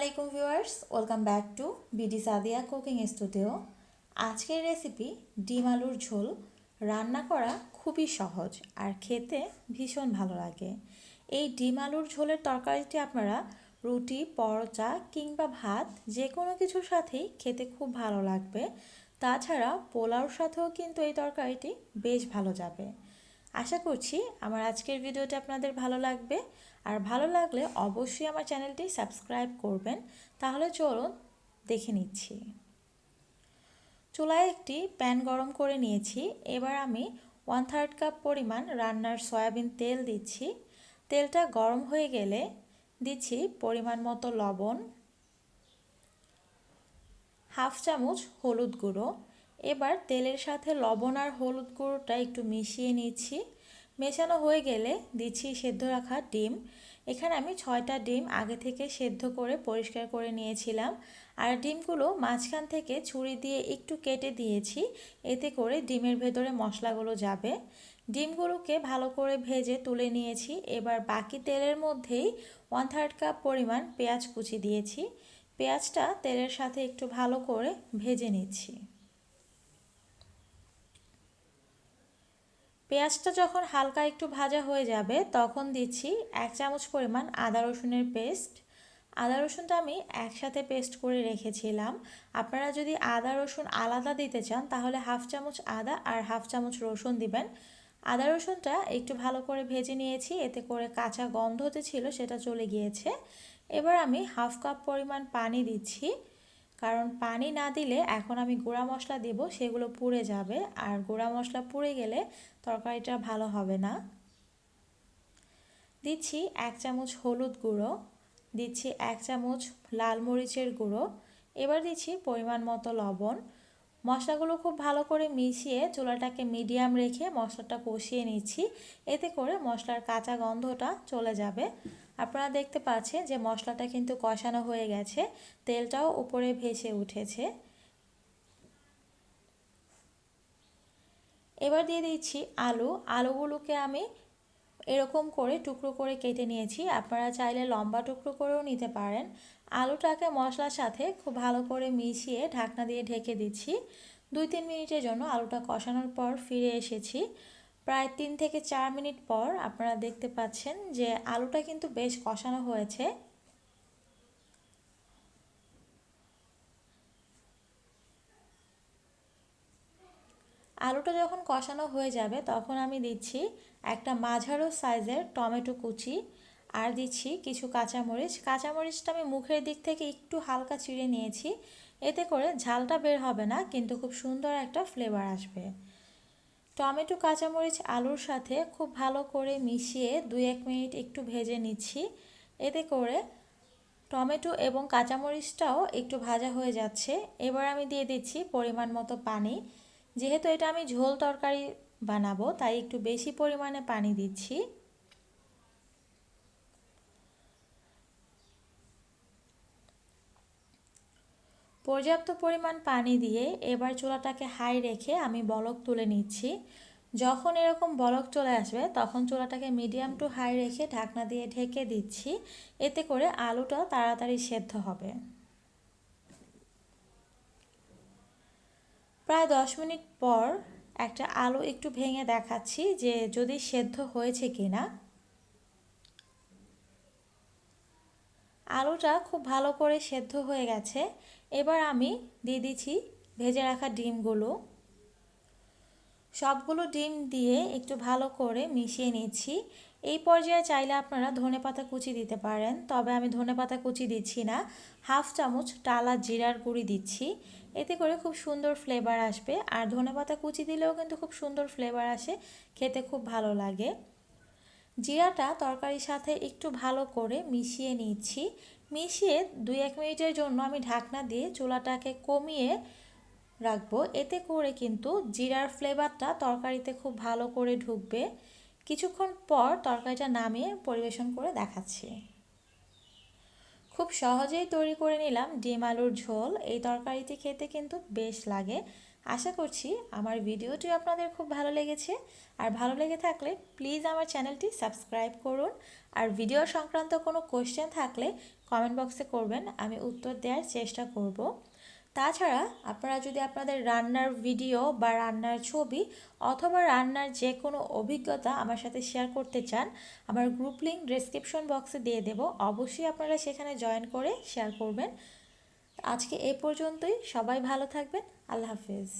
আলাইকুম viewers, welcome back to BD Sadia cooking studio. আজকের recipe ডিম আলুর ঝোল। রান্না করা খুবই সহজ আর খেতে ভীষণ ভালো লাগে। এই ডিম আলুর ঝোলের তরকারিটি আপনারা রুটি, পরোটা কিংবা ভাত যে কোনো কিছুর সাথেই খেতে খুব ভালো লাগবে। তাছাড়া পোলাওর সাথেও কিন্তু এই তরকারিটি বেশ ভালো যাবে। আশা করছি আমার আজকের ভিডিওটি আপনাদের ভালো লাগবে। আর ভালো লাগলে অবশ্যই আমার চ্যানেলটি সাবস্ক্রাইব করবেন। তাহলে চলুন দেখে নিচ্ছি। চুলায় একটি প্যান গরম করে নিয়েছি। এবার আমি ওয়ান থার্ড কাপ পরিমাণ রান্নার সয়াবিন তেল দিচ্ছি। তেলটা গরম হয়ে গেলে দিচ্ছি পরিমাণ মতো লবণ, হাফ চামচ হলুদ গুঁড়ো এবার তেলের সাথে লবণ আর হলুদ গুঁড়োটা একটু মিশিয়ে নিচ্ছি। মেশানো হয়ে গেলে দিচ্ছি সেদ্ধ রাখা ডিম। এখানে আমি ছয়টা ডিম আগে থেকে সেদ্ধ করে পরিষ্কার করে নিয়েছিলাম। আর ডিমগুলো মাঝখান থেকে ছুরি দিয়ে একটু কেটে দিয়েছি। এতে করে ডিমের ভেতরে মশলাগুলো যাবে। ডিমগুলোকে ভালো করে ভেজে তুলে নিয়েছি। এবার বাকি তেলের মধ্যেই ওয়ান থার্ড কাপ পরিমাণ পেঁয়াজ কুচি দিয়েছি। পেঁয়াজটা তেলের সাথে একটু ভালো করে ভেজে নিচ্ছি। পেঁয়াজটা যখন হালকা একটু ভাজা হয়ে যাবে, তখন দিচ্ছি এক চামচ পরিমাণ আদা রসুনের পেস্ট। আদা রসুনটা আমি একসাথে পেস্ট করে রেখেছিলাম। আপনারা যদি আদা রসুন আলাদা দিতে চান, তাহলে হাফ চামচ আদা আর হাফ চামচ রসুন দিবেন। আদা রসুনটা একটু ভালো করে ভেজে নিয়েছি, এতে করে কাঁচা গন্ধ গন্ধতে ছিল সেটা চলে গিয়েছে। এবার আমি হাফ কাপ পরিমাণ পানি দিচ্ছি। কারণ পানি না দিলে এখন আমি গুঁড়া মশলা দেব, সেগুলো পুড়ে যাবে। আর গুঁড়া মশলা পুড়ে গেলে তরকারিটা ভালো হবে না। দিচ্ছি এক চামচ হলুদ গুঁড়ো, দিচ্ছি এক চামচ লাল মরিচের গুঁড়ো, এবার দিচ্ছি পরিমাণ মতো লবণ। মশলাগুলো খুব ভালো করে মিশিয়ে চুলাটাকে মিডিয়াম রেখে মশলাটা কষিয়ে নিচ্ছি। এতে করে মশলার কাঁচা গন্ধটা চলে যাবে। আপনারা দেখতে পাচ্ছেন যে মশলাটা কিন্তু কষানো হয়ে গেছে। তেলটাও উপরে ভেসে উঠেছে। এবার দিয়ে দিচ্ছি আলু। আলুগুলোকে আমি এরকম করে টুকরো করে কেটে নিয়েছি। আপনারা চাইলে লম্বা টুকরো করেও নিতে পারেন। আলুটাকে মশলার সাথে খুব ভালো করে মিশিয়ে ঢাকনা দিয়ে ঢেকে দিচ্ছি। দুই তিন মিনিটের জন্য আলুটা কষানোর পর ফিরে এসেছি। প্রায় তিন থেকে চার মিনিট পর আপনারা দেখতে পাচ্ছেন যে আলুটা কিন্তু বেশ কষানো হয়েছে। আলুটা যখন কষানো হয়ে যাবে, তখন আমি দিচ্ছি একটা মাঝারো সাইজের টমেটো কুচি আর দিচ্ছি কিছু কাঁচামরিচ। কাঁচামরিচটা আমি মুখের দিক থেকে একটু হালকা চিড়ে নিয়েছি, এতে করে ঝালটা বের হবে না, কিন্তু খুব সুন্দর একটা ফ্লেভার আসবে। টমেটো, কাঁচামরিচ, আলুর সাথে খুব ভালো করে মিশিয়ে দুই এক মিনিট একটু ভেজে নিচ্ছি, এতে করে টমেটো এবং কাঁচামরিচটাও একটু ভাজা হয়ে যাচ্ছে। এবার আমি দিয়ে দিচ্ছি পরিমাণ মতো পানি। যেহেতু এটা আমি ঝোল তরকারি বানাবো, তাই একটু বেশি পরিমাণে পানি দিচ্ছি। পর্যাপ্ত পরিমাণ পানি দিয়ে এবার চুলাটাকে হাই রেখে আমি বলক তুলে নিচ্ছি। যখন এরকম বলক চলে আসবে, তখন চুলাটাকে মিডিয়াম টু হাই রেখে ঢাকনা দিয়ে ঢেকে দিচ্ছি। এতে করে আলুটা তাড়াতাড়ি সেদ্ধ হবে। প্রায় দশ মিনিট পর একটা আলু একটু ভেঙে দেখাচ্ছি যে যদি সেদ্ধ হয়েছে কি না আলুটা খুব ভালো করে সেদ্ধ হয়ে গেছে। এবার আমি দিয়ে দিচ্ছি ভেজে রাখা ডিমগুলো। সবগুলো ডিম দিয়ে একটু ভালো করে মিশিয়ে নিচ্ছি। এই পর্যায়ে চাইলে আপনারা ধনে পাতা কুচি দিতে পারেন, তবে আমি ধনে পাতা কুচি দিচ্ছি না। হাফ চামচ টালা জিরার গুঁড়ি দিচ্ছি। এতে করে খুব সুন্দর ফ্লেভার আসবে। আর ধনে পাতা কুচি দিলেও কিন্তু খুব সুন্দর ফ্লেভার আসে। খেতে খুব ভালো লাগে। জিরাটা তরকারির সাথে একটু ভালো করে মিশিয়ে নিচ্ছি। মিশিয়ে দুই এক মিনিটের জন্য আমি ঢাকনা দিয়ে চুলাটাকে কমিয়ে রাখব। এতে করে কিন্তু জিরার ফ্লেভারটা তরকারিতে খুব ভালো করে ঢুকবে। কিছুক্ষণ পর তরকারিটা নামিয়ে পরিবেশন করে দেখাচ্ছি। খুব সহজেই তৈরি করে নিলাম ডিম আলুর ঝোল। এই তরকারিটি খেতে কিন্তু বেশ লাগে। আশা করছি আমার ভিডিওটি আপনাদের খুব ভালো লেগেছে। আর ভালো লেগে থাকলে প্লিজ আমার চ্যানেলটি সাবস্ক্রাইব করুন। আর ভিডিও সংক্রান্ত কোনো কোয়েশ্চেন থাকলে কমেন্ট বক্সে করবেন। আমি উত্তর দেওয়ার চেষ্টা করব। তাছাড়া আপনারা যদি আপনাদের রান্নার ভিডিও বা রান্নার ছবি অথবা রান্নার যে কোনো অভিজ্ঞতা আমার সাথে শেয়ার করতে চান, আমার গ্রুপ লিঙ্ক ডিসক্রিপশন বক্সে দিয়ে দেব। অবশ্যই আপনারা সেখানে জয়েন করে শেয়ার করবেন। আজকে এ পর্যন্তই। সবাই ভালো থাকবেন। আল্লাহ হাফেজ।